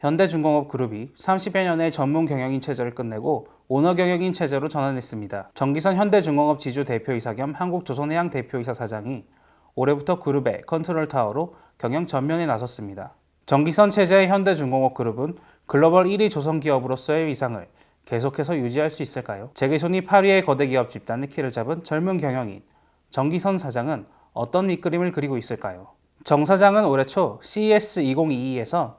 현대중공업 그룹이 30여 년의 전문 경영인 체제를 끝내고 오너 경영인 체제로 전환했습니다. 정기선 현대중공업 지주 대표이사 겸 한국조선해양 대표이사 사장이 올해부터 그룹의 컨트롤 타워로 경영 전면에 나섰습니다. 정기선 체제의 현대중공업 그룹은 글로벌 1위 조선 기업으로서의 위상을 계속해서 유지할 수 있을까요? 재계손이 8위의 거대 기업 집단의 키를 잡은 젊은 경영인 정기선 사장은 어떤 밑그림을 그리고 있을까요? 정 사장은 올해 초 CES 2022에서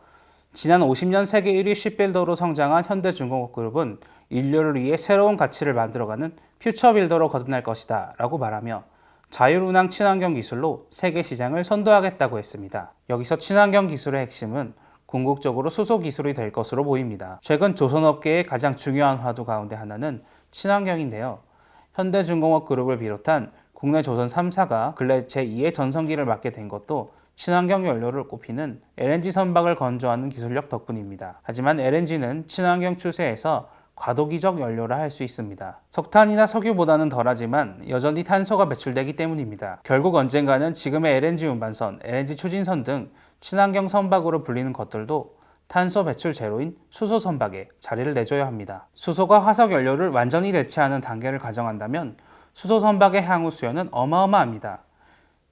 지난 50년 세계 1위 쉽빌더로 성장한 현대중공업 그룹은 인류를 위해 새로운 가치를 만들어가는 퓨처빌더로 거듭날 것이다 라고 말하며 자율운항 친환경 기술로 세계 시장을 선도하겠다고 했습니다. 여기서 친환경 기술의 핵심은 궁극적으로 수소 기술이 될 것으로 보입니다. 최근 조선업계의 가장 중요한 화두 가운데 하나는 친환경인데요. 현대중공업 그룹을 비롯한 국내 조선 3사가 근래 제2의 전성기를 맞게 된 것도 친환경 연료를 꼽히는 LNG 선박을 건조하는 기술력 덕분입니다. 하지만 LNG는 친환경 추세에서 과도기적 연료라 할 수 있습니다. 석탄이나 석유보다는 덜하지만 여전히 탄소가 배출되기 때문입니다. 결국 언젠가는 지금의 LNG 운반선, LNG 추진선 등 친환경 선박으로 불리는 것들도 탄소 배출 제로인 수소 선박에 자리를 내줘야 합니다. 수소가 화석 연료를 완전히 대체하는 단계를 가정한다면 수소 선박의 향후 수요는 어마어마합니다.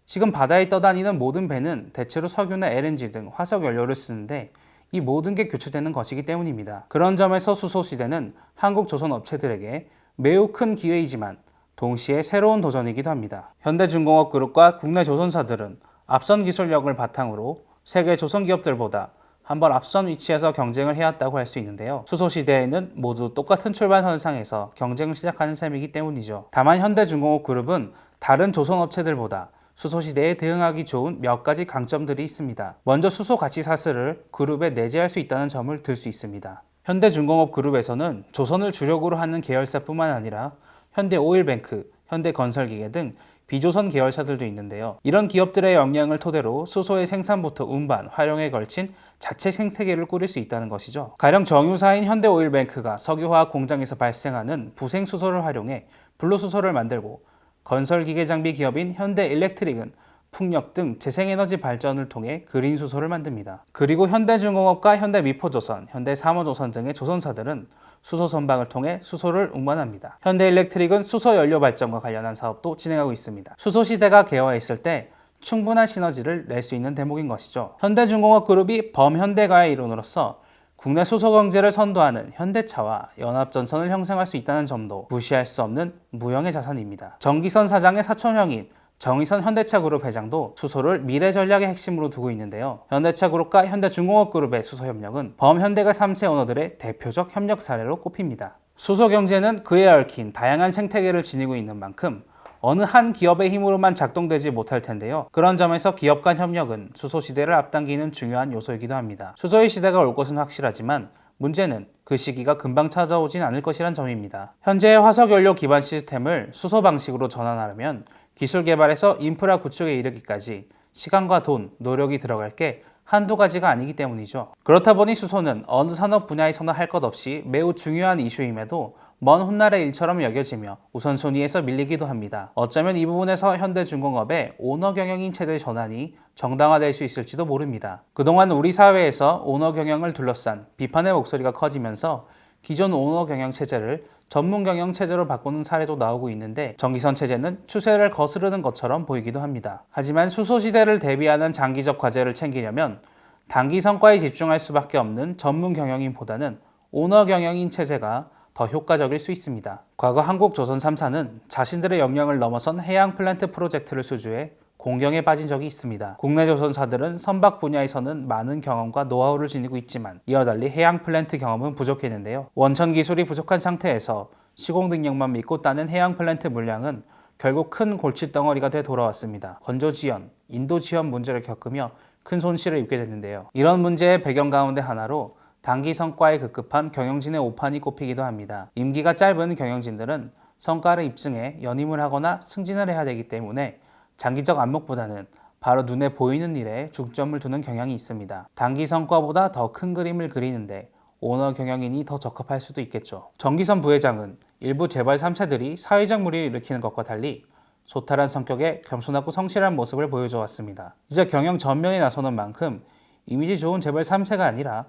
지금 바다에 떠다니는 모든 배는 대체로 석유나 LNG 등 화석 연료를 쓰는데 이 모든 게 교체되는 것이기 때문입니다. 그런 점에서 수소 시대는 한국 조선 업체들에게 매우 큰 기회이지만 동시에 새로운 도전이기도 합니다. 현대중공업 그룹과 국내 조선사들은 앞선 기술력을 바탕으로 세계 조선 기업들보다 한번 앞선 위치에서 경쟁을 해왔다고 할 수 있는데요. 수소 시대에는 모두 똑같은 출발선상에서 경쟁을 시작하는 셈이기 때문이죠. 다만 현대중공업 그룹은 다른 조선 업체들보다 수소 시대에 대응하기 좋은 몇 가지 강점들이 있습니다. 먼저 수소 가치 사슬을 그룹에 내재할 수 있다는 점을 들 수 있습니다. 현대중공업 그룹에서는 조선을 주력으로 하는 계열사뿐만 아니라 현대오일뱅크, 현대건설기계 등 비조선 계열사들도 있는데요. 이런 기업들의 역량을 토대로 수소의 생산부터 운반, 활용에 걸친 자체 생태계를 꾸릴 수 있다는 것이죠. 가령 정유사인 현대오일뱅크가 석유화학 공장에서 발생하는 부생 수소를 활용해 블루수소를 만들고 건설기계 장비 기업인 현대일렉트릭은 풍력 등 재생에너지 발전을 통해 그린 수소를 만듭니다. 그리고 현대중공업과 현대미포조선, 현대삼호조선 등의 조선사들은 수소 선박을 통해 수소를 운반합니다. 현대일렉트릭은 수소 연료 발전과 관련한 사업도 진행하고 있습니다. 수소 시대가 개화했을 때 충분한 시너지를 낼 수 있는 대목인 것이죠. 현대중공업 그룹이 범현대가의 일원으로서 국내 수소 경제를 선도하는 현대차와 연합전선을 형성할 수 있다는 점도 무시할 수 없는 무형의 자산입니다. 정기선 사장의 사촌형인 정의선 현대차 그룹 회장도 수소를 미래 전략의 핵심으로 두고 있는데요. 현대차 그룹과 현대중공업 그룹의 수소 협력은 범현대가 3세 오너들의 대표적 협력 사례로 꼽힙니다. 수소 경제는 그에 얽힌 다양한 생태계를 지니고 있는 만큼 어느 한 기업의 힘으로만 작동되지 못할 텐데요. 그런 점에서 기업 간 협력은 수소 시대를 앞당기는 중요한 요소이기도 합니다. 수소의 시대가 올 것은 확실하지만 문제는 그 시기가 금방 찾아오진 않을 것이란 점입니다. 현재의 화석 연료 기반 시스템을 수소 방식으로 전환하려면 기술 개발에서 인프라 구축에 이르기까지 시간과 돈, 노력이 들어갈 게 한두 가지가 아니기 때문이죠. 그렇다 보니 수소는 어느 산업 분야에서나 할 것 없이 매우 중요한 이슈임에도 먼 훗날의 일처럼 여겨지며 우선순위에서 밀리기도 합니다. 어쩌면 이 부분에서 현대중공업의 오너 경영인 체제 전환이 정당화될 수 있을지도 모릅니다. 그동안 우리 사회에서 오너 경영을 둘러싼 비판의 목소리가 커지면서 기존 오너 경영 체제를 전문 경영 체제로 바꾸는 사례도 나오고 있는데 전기선 체제는 추세를 거스르는 것처럼 보이기도 합니다. 하지만 수소 시대를 대비하는 장기적 과제를 챙기려면 단기 성과에 집중할 수밖에 없는 전문 경영인보다는 오너 경영인 체제가 더 효과적일 수 있습니다. 과거 한국 조선 3사는 자신들의 역량을 넘어선 해양 플랜트 프로젝트를 수주해 공경에 빠진 적이 있습니다. 국내 조선사들은 선박 분야에서는 많은 경험과 노하우를 지니고 있지만 이와 달리 해양 플랜트 경험은 부족했는데요. 원천 기술이 부족한 상태에서 시공 능력만 믿고 따는 해양 플랜트 물량은 결국 큰 골칫 덩어리가 돼 돌아왔습니다. 건조 지연, 인도 지연 문제를 겪으며 큰 손실을 입게 됐는데요. 이런 문제의 배경 가운데 하나로 단기 성과에 급급한 경영진의 오판이 꼽히기도 합니다. 임기가 짧은 경영진들은 성과를 입증해 연임을 하거나 승진을 해야 되기 때문에 장기적 안목보다는 바로 눈에 보이는 일에 중점을 두는 경향이 있습니다. 단기 성과보다 더 큰 그림을 그리는데 오너 경영인이 더 적합할 수도 있겠죠. 정기선 부회장은 일부 재벌 3차들이 사회적 무리를 일으키는 것과 달리 소탈한 성격에 겸손하고 성실한 모습을 보여줘 왔습니다. 이제 경영 전면에 나서는 만큼 이미지 좋은 재벌 3세가 아니라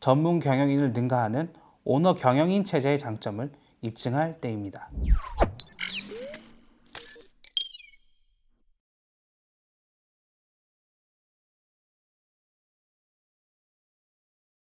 전문 경영인을 능가하는 오너 경영인 체제의 장점을 입증할 때입니다.